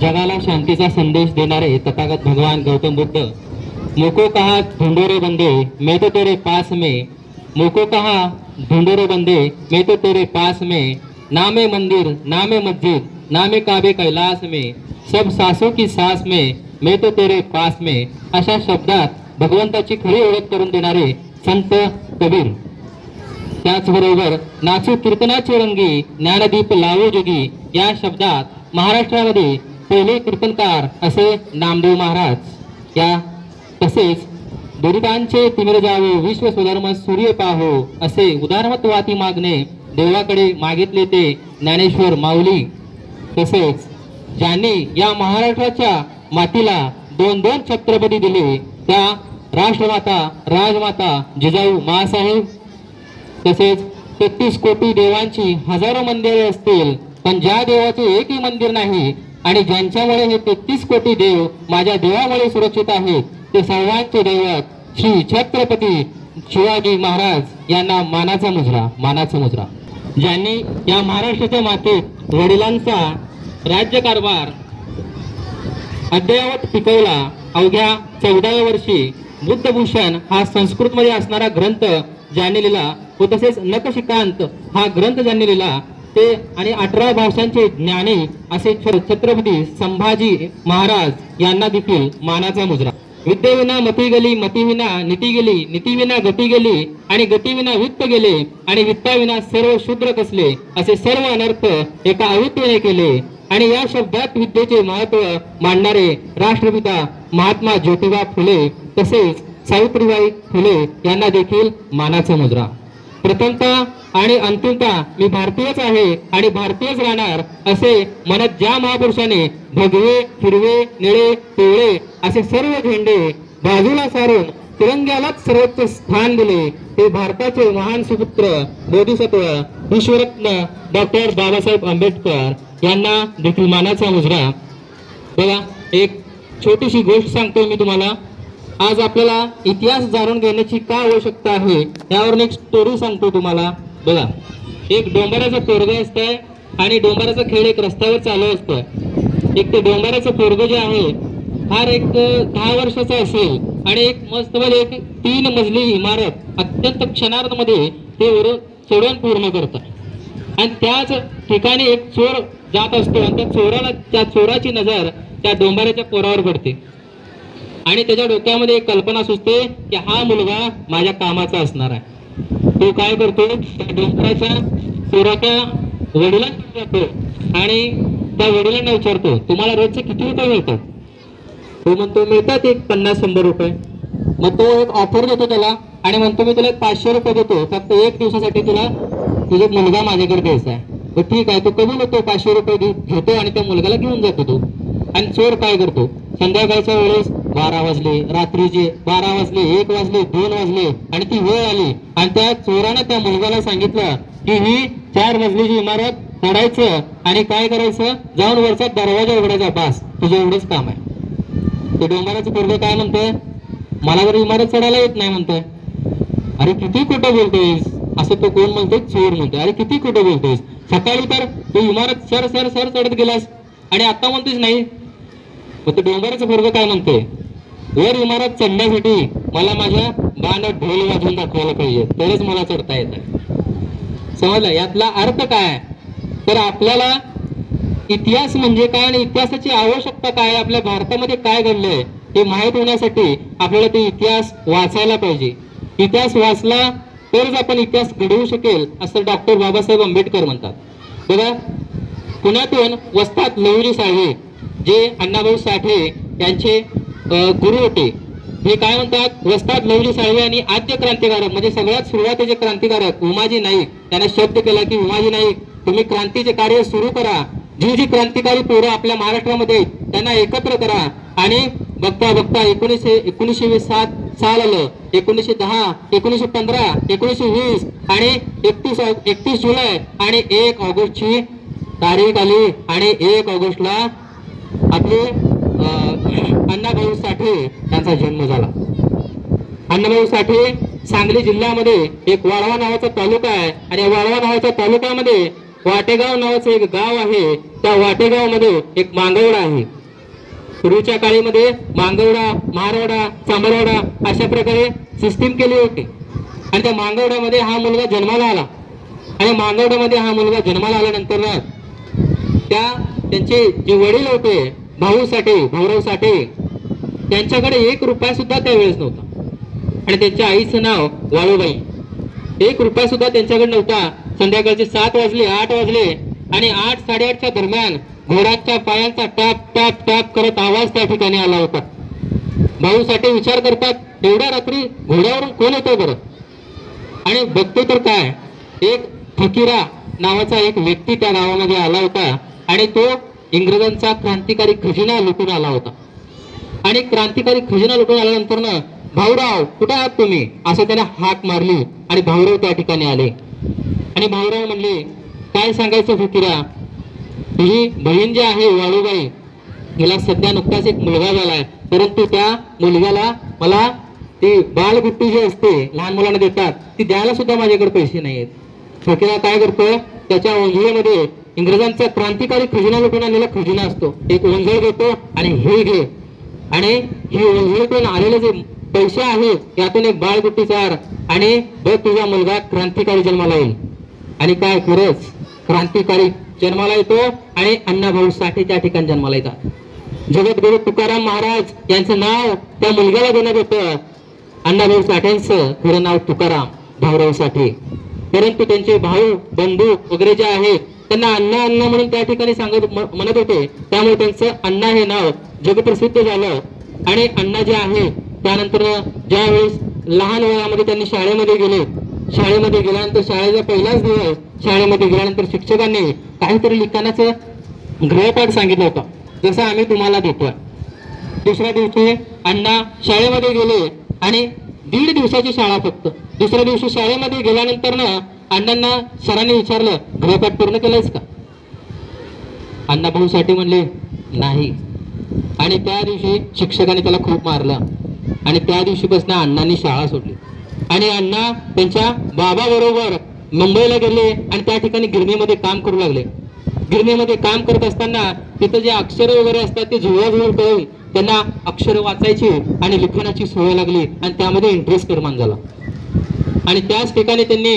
जगाला शांतीचा संदेश देणारे तथागत भगवान गौतम बुद्ध. मुको कहा ढूंढोरे बंदे मैं तो तेरे पास में. मुको कहा ढूंढोरे बंदे मैं तो तेरे पास में. नामे मंदिर नामे मस्जिद नामे काबे कैलास में. सब सासों की सास में मैं तो तेरे पास में. अशा शब्दात भगवंताची खरी ओळख करून देणारे संत कबीर. त्याचबरोबर नाचू कीर्तनाची रंगी ज्ञानदीप लावू जुगी या शब्दात महाराष्ट्रामध्ये पहिले कीर्तनकार असे नामदेव महाराज या तसेच दुरितांचे तिमिर जावे विश्व सुधर्म सूर्य पाहो असे उदारमत्वाती मागणे देवाकडे मागितले ते ज्ञानेश्वर माऊली. तसेच ज्यांनी या महाराष्ट्राच्या मातीला दोन दोन छत्रपती दिले त्या राष्ट्रमाता राजमाता जिजाऊ मासाहेब. तसेच तेहतीस कोटी देवांची हजारो मंदिरे असतील पण ज्या देवाचे एकही मंदिर नाही आणि ज्यांच्यामुळे हे तेहतीस कोटी देव माझ्या देवामुळे सुरक्षित आहेत ते सर्वांचे दैवत श्री छत्रपती शिवाजी महाराज यांना मानाचा मुजरा मानाचा मुजरा. ज्यांनी या महाराष्ट्राच्या मातीत वडिलांचा राज्यकारभार अद्ययावत पिकवला अवघ्या चौदाव्या वर्षी बुद्धभूषण हा संस्कृतमध्ये असणारा ग्रंथ ज्यांनी लिहिला व तसेच नकशिकांत हा ग्रंथ ज्यांनी लिहिला ते आणि अठरा भाषांचे ज्ञानी असे छत्रपती संभाजी महाराज यांना देखील मानाचा मुजरा. विद्येविना मती गेली मतीविना नीती गेली नीतीविना गती गेली आणि गतीविना वित्त गेले आणि वित्ताविना सर्व शूद्र कसले असे सर्व अनर्थ एका अविद्येने केले. आणि या शब्दात विद्येचे महत्त्व मांडणारे राष्ट्रपिता महात्मा ज्योतिबा फुले तसेच सावित्रीबाई फुले यांना देखील मानाचा मुजरा. प्रथमतः आणि अंतिमतः मी भारतीयच आहे आणि भारतीयच राहणार असे म्हणत ज्या महापुरुषाने भगवे हिरवे निळे पिवळे असे सर्व झेंडे बाजूला सारून तिरंग्यालाच सर्वोच्च स्थान दिले. ते भारताचे महान सुपुत्र बोधिसत्व विश्वरत्न डॉक्टर बाबासाहेब आंबेडकर यांना देखील मानाचा मुजरा. बघा एक छोटीशी गोष्ट सांगतो मी तुम्हाला. आज आपल्याला इतिहास जाणून घेण्याची का आवश्यकता आहे यावरून एक स्टोरी सांगतो तुम्हाला. बघा एक डोंबराचा पोरग असतंय आणि डोंबराचा खेळ एक रस्त्यावर चालू असतं एक ते डोंगराचं पोरग जे आहे फार एक दहा वर्षाचा असेल आणि एक मस्त मध्ये एक तीन मजली इमारत अत्यंत क्षणार्धमध्ये ते वर चढवून पूर्ण करतात. आणि त्याच ठिकाणी एक चोर जात असतो आणि त्या चोराला त्या चोराची नजर त्या डोंबऱ्याच्या पोरावर पडते. आणि त्याच्या डोक्यामध्ये एक कल्पना सुचते की हा मुलगा माझ्या कामाचा असणार आहे. तो काय करतो त्या डोंगराच्या चोराच्या वडिलांना जातो आणि त्या वडिलांना विचारतो तुम्हाला रोजचे किती रुपये मिळतात? तो म्हणतो मिळतात एक पन्नास शंभर रुपये. मग तो एक ऑफर देतो त्याला आणि म्हणतो मी तुला एक पाचशे रुपये देतो. फक्त एक दिवसासाठी तुला तुझा मुलगा माझ्याकडे द्यायचा आहे. तर ठीक आहे तो कमी होतो पाचशे रुपये दे- घेतो आणि त्या मुलगाला घेऊन जातो तो. आणि चोर काय करतो? संध्याकाळच्या वेळेस बारा वाजले रात्रीचे बारा वाजले एक वाजले दोन वाजले आणि ती वेळ आली. आणि त्या चोरानं त्या मुलगाला सांगितलं की ही चार मजलीची इमारत चढायचं आणि काय करायचं? जाऊन वरचा दरवाजा उघडायचा. बास तुझं एवढंच काम आहे. ते डोंगराचं पोरग काय म्हणतोय? मला जर इमारत चढायला येत नाही म्हणतोय. अरे किती खोटं बोलतोयस? असं तो कोण म्हणतोय? चोर म्हणतोय. अरे किती खोटं बोलतोयस? सकाळी तर तू इमारत सर सर सर चढत गेलास. आणि आता म्हणतोयस नाही. मग ते डोंगराचं पोरग काय म्हणतोय? वर इमारत चढण्यासाठी मला माझ्या बाण ढोल वाजून दाखवायला पाहिजे. तरच मला चढता येत. आहे समजलं? यातला अर्थ काय तर आपल्याला इतिहास म्हणजे काय आणि इतिहासाची आवश्यकता काय? आपल्या भारतामध्ये काय घडलंय? हे माहीत होण्यासाठी आपल्याला ते इतिहास वाचायला पाहिजे. इतिहास वाचला तरच आपण इतिहास घडवू शकेल असं डॉक्टर बाबासाहेब आंबेडकर म्हणतात. बघा पुण्यातून वस्तात लवरी साहेब जे अण्णाभाऊ साठे यांचे गुरु होते. हे काय म्हणतात? वस्ताद लवली साळवे आणि आद्य क्रांतिकारक म्हणजे सगळ्यात सुरुवातीचे क्रांतिकारक उमाजी नाईक. त्यांना शब्द केला की उमाजी नाईक तुम्ही क्रांतीचे कार्य सुरू करा. जी जी क्रांतिकारी पोरं आपल्या महाराष्ट्रामध्ये त्यांना एकत्र करा. आणि बघता बघता एकोणीसशे एकोणीसशे सात साल आलं. एकोणीसशे दहा एकोणीसशे पंधरा एकोणीसशे वीस आणि एकतीस एकतीस जुलै आणि एक ऑगस्टची तारीख आली. आणि एक ऑगस्टला आपली अण्णाभाऊ साठे यांचा जन्म झाला. अण्णाभाऊ साठे सांगली जिल्ह्यामध्ये एक वाळवा नावाचा तालुका आहे आणि वाळवा नावाच्या तालुक्यामध्ये वाटेगाव नावाचं एक गाव आहे. त्या वाटेगावमध्ये एक मांगवडा आहे. पूर्वीच्या काळीमध्ये मांगवडा मारवडा चांबरवाडा अशा प्रकारे सिस्टीम केली होती. आणि त्या मांगवड्यामध्ये हा मुलगा जन्माला आला. आणि मांगवड्यामध्ये हा मुलगा जन्माला आल्यानंतर त्या त्यांचे जे वडील होते भाऊ साठे भाऊराव साठे त्यांच्याकडे एक रुपया सुद्धा त्यावेळेस नव्हता. आणि त्यांच्या आईचं नाव वाळूबाई. एक रुपया सुद्धा त्यांच्याकडे नव्हता. संध्याकाळचे सात वाजले आठ वाजले. आणि आठ साडेआठच्या दरम्यान घोड्याच्या पायांचा टॅप टॅप टॅप करत आवाज त्या ठिकाणी आला होता. भाऊ साठे विचार करतात एवढ्या रात्री घोड्यावरून कोण येतो बरं? आणि बघतो तर काय एक फकीरा नावाचा एक व्यक्ती त्या गावामध्ये आला होता. आणि तो इंग्रजांचा क्रांतिकारी खजिना लुटून आला होता. आणि क्रांतिकारी खजिना लुटून आल्यानंतर ना भाऊराव कुठे आहात तुम्ही? असं त्याने हाक मारली आणि भाऊराव त्या ठिकाणी आले. आणि भाऊराव म्हणले काय सांगायचं फकीरा? तुझी बहीण जी आहे वाळूबाई हिला सध्या नुकताच एक मुलगा झालाय. परंतु त्या मुलग्याला मला ती बालगुट्टी जी असते लहान मुलांना देतात ती द्यायला सुद्धा माझ्याकडे पैसे नाही आहेत काय करतोय? त्याच्या ओंजळीमध्ये इंग्रजांचा क्रांतिकारी खजिना लुटून आलेला खजिना असतो. एक ओंजळ घेतो आणि हे घे. आणि हे ओंजळीतून आलेले जे पैसे आहेत यातून एक बाळगुट्टी चार आणि बघ तुझा मुलगा क्रांतिकारी जन्माला येईल. आणि काय? खरंच. क्रांतिकारी जन्माला येतो आणि अण्णाभाऊ साठे त्या ठिकाणी जन्माला येतात. जगद्गुरु तुकाराम महाराज यांचं नाव त्या मुलग्याला देण्यात येतं. अण्णाभाऊ साठ्यांचं खरं नाव तुकाराम भाऊराव साठे. परंतु त्यांचे भाऊ बंधू वगैरे जे आहेत त्यांना अण्णा अण्णा म्हणून त्या ठिकाणी सांगत म्हणत होते. त्यामुळे त्यांचं अण्णा हे नाव जगप्रसिद्ध झालं. आणि अण्णा जे आहे त्यानंतर ज्यावेळेस लहान वयामध्ये त्यांनी शाळेमध्ये गेले. शाळेमध्ये गेल्यानंतर शाळेचा पहिलाच दिवस शाळेमध्ये गेल्यानंतर शिक्षकांनी काहीतरी लिखाणाचं गृहपाठ सांगितलं होतं. जसं आम्ही तुम्हाला देतोय. दुसऱ्या दिवशी अण्णा शाळेमध्ये गेले आणि दीड दिवसाची शाळा फक्त. दुसऱ्या दिवशी शाळेमध्ये गेल्यानंतर ना अण्णांना सरांनी विचारलं गृहपाठ पूर्ण केलंयस का? अण्णा भाऊ साठी म्हणले नाही. आणि त्या दिवशी शिक्षकाने त्याला खूप मारलं. आणि त्या दिवशीपासून अण्णांनी शाळा सोडली. आणि अण्णा त्यांच्या बाबा बरोबर मुंबईला गेले आणि त्या ठिकाणी गिरणीमध्ये काम करू लागले. गिरणीमध्ये काम करत असताना तिथं जे अक्षर वगैरे असतात ते जुळवाजुळव करून त्यांना अक्षर वाचायची आणि लिखाणाची सोय लागली आणि त्यामध्ये इंटरेस्ट निर्माण झाला. आणि त्याच ठिकाणी त्यांनी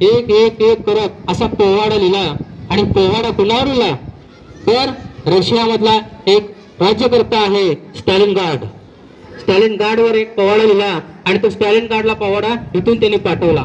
एक एक एक करत असा पोवाडा लिहिला आणि पोवाडा कुणावर लिहिला? तर रशियामधला एक राज्यकर्ता आहे स्टॅलिन गार्ड स्टॅलिन गार्डवर एक पोवाडा लिहिला आणि तो स्टॅलिन गार्डला पोवाडा इथून त्यांनी पाठवला.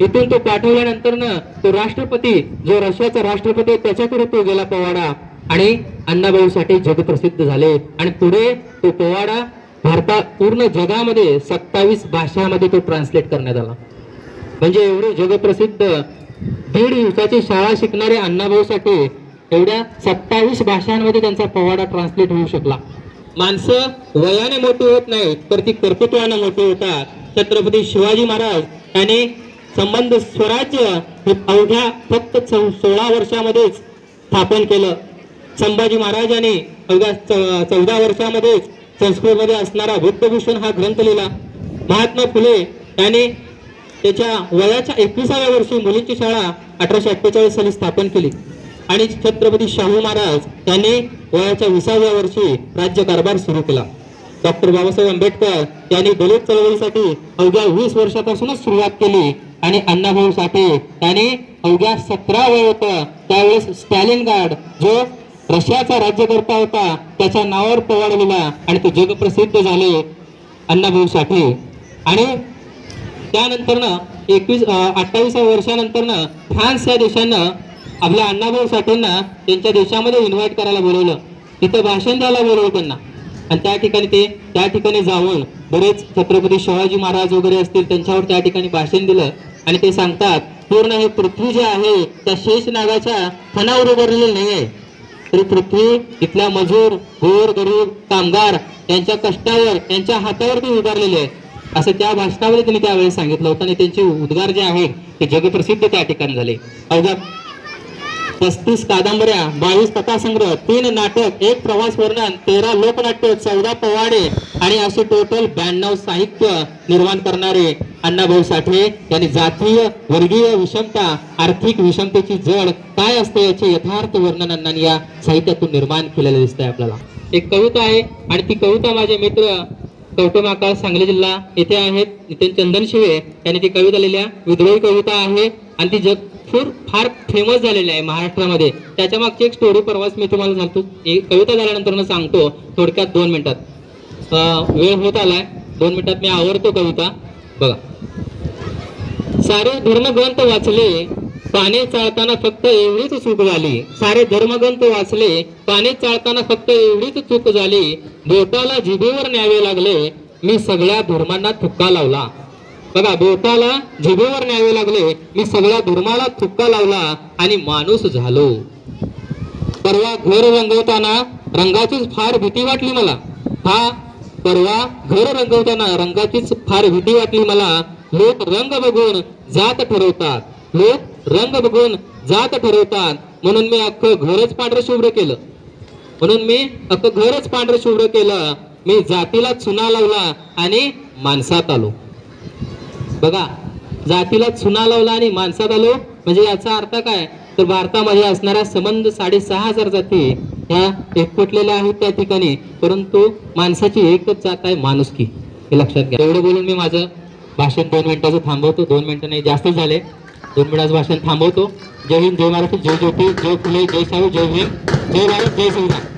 इथून तो पाठवल्यानंतर ना तो राष्ट्रपती जो रशियाचा राष्ट्रपती त्याच्याकडे तो गेला पोवाडा आणि अण्णाभाऊसाठी जगप्रसिद्ध झाले. आणि पुढे तो पोवाडा भारतात पूर्ण जगामध्ये सत्तावीस भाषामध्ये तो ट्रान्सलेट करण्यात आला. म्हणजे एवढे जगप्रसिद्ध दीड दिवसाची शाळा शिकणारे अण्णाभाऊ साठे एवढ्या सत्तावीस भाषांमध्ये त्यांचा पोवाडा ट्रान्सलेट होऊ शकला. माणसं वयाने मोठी होत नाहीत तर ती कर्तृत्वाने मोठी होतात. छत्रपती शिवाजी महाराज यांनी संबंध स्वराज्य हे अवघ्या फक्त चौ- सोळा वर्षामध्येच स्थापन केलं. संभाजी महाराजांनी अवघ्या चौदा वर्षामध्येच संस्कृतमध्ये असणारा बुद्धभूषण हा ग्रंथ लिहिला. महात्मा फुले यांनी त्याच्या वयाच्या एकविसाव्या वर्षी मुलींची शाळा अठराशे अठ्ठेचाळीस साली स्थापन केली. आणि छत्रपती शाहू महाराज यांनी वयाच्या विसाव्या वर्षी राज्यकारभार सुरू केला. डॉक्टर बाबासाहेब आंबेडकर यांनी दलित चळवळीसाठी अवघ्या वीस वर्षापासूनच सुरुवात केली आणि अण्णाभाऊ साठे यांनी अवघ्या सतरा वय होतं त्यावेळेस स्टॅलिन गार्ड जो रशियाचा राज्यकर्ता होता त्याच्या नावावर पवाडलेला आणि ते जगप्रसिद्ध झाले अण्णाभाऊ साठे आणि त्यानंतर ना एकवीस अठ्ठावीसाव्या वर्षानंतर ना फ्रान्स या देशानं आपल्या अण्णाभाऊ साठेंना त्यांच्या देशामध्ये इन्व्हाइट करायला बोलवलं. तिथं भाषण द्यायला बोलवलं त्यांना. आणि त्या ठिकाणी ते त्या ठिकाणी जाऊन बरेच छत्रपती शिवाजी महाराज वगैरे असतील त्यांच्यावर त्या ठिकाणी भाषण दिलं. आणि ते सांगतात पूर्ण हे पृथ्वी जे आहे त्या शेष नागाच्या फणावर उभारलेली नाही आहे तरी पृथ्वी इथल्या मजूर गोर गरीब कामगार यांच्या कष्टावर यांच्या हातावर ती उभारलेली आहे. असं त्या भाषणामध्ये त्यांनी त्यावेळेस सांगितलं होतं आणि त्यांचे उद्गार जे आहेत ते जगप्रसिद्ध त्या ठिकाणी झाले. अवघ्या पस्तीस कादंबऱ्या बावीस कथासंग्रह तीन नाटक एक प्रवास वर्णन तेरा लोकनाट्य चौदा पवाडे आणि असे टोटल ब्याण्णव साहित्य निर्माण करणारे अण्णाभाऊ साठे यांनी जातीय वर्गीय विषमता आर्थिक विषमतेची जड काय असते याचे यथार्थ वर्णन अण्णांनी या साहित्यातून निर्माण केलेलं दिसतंय आपल्याला. एक कविता आहे आणि ती कविता माझे मित्र कवटमाकाळ सांगली जिल्हा येथे आहेत. इथे चंदन शिवे यांनी ती कविता लिहिल्या. विद्रोही कविता आहे. आणि ती जगपूर फार फेमस झालेली आहे महाराष्ट्रामध्ये. त्याच्या मागची एक स्टोरी परवाच मी तुम्हाला सांगतो. एक कविता झाल्यानंतर सांगतो. थोडक्यात दोन मिनिटात. वेळ होत आलाय. दोन मिनिटात मी आवडतो कविता. बघा. सारे धर्मग्रंथ वाचले पाने चाळताना फक्त एवढीच चूक झाली. सारे धर्मग्रंथ वाचले पाने चाळताना फक्त एवढीच चूक झाली. बोटाला जिभेवर न्यावे लागले. मी सगळ्या धर्मांना थुक्का लावला. बघा बोटाला जिभेवर न्यावे लागले. मी सगळ्या धर्माला थुक्का लावला आणि माणूस झालो. परवा घर रंगवताना रंगाचीच फार भीती वाटली मला. हा परवा घर रंगवताना रंगाचीच फार भीती वाटली मला. लोक रंग बघून जात ठरवतात. लोक रंग बघून जात ठरवतात. म्हणून मी अख्खं घरच पांढरं शुभ्र केलं. म्हणून मी अख्खं घरच पांढरं शुभ्र केलं. मी जातीला चुना लावला आणि माणसात आलो. बघा जातीला चुना लावला आणि माणसात आलो म्हणजे याचा अर्थ काय? तर भारतामध्ये असणाऱ्या संबंध साडेसहा हजार जाती ह्या एकवटलेल्या आहेत त्या ठिकाणी. परंतु माणसाची एकच जात आहे माणुसकी. हे लक्षात घ्या. एवढं बोलून मी माझं भाषण दोन मिनिटाचं थांबवतो. दोन मिनिटं नाही जास्त झाले. दोन मिनिटाचं भाषण थांबवतो. जय हिंद जय महाराष्ट्र जय ज्योती जय फुले जय साहेब जय भीम जय भारत जय संविधान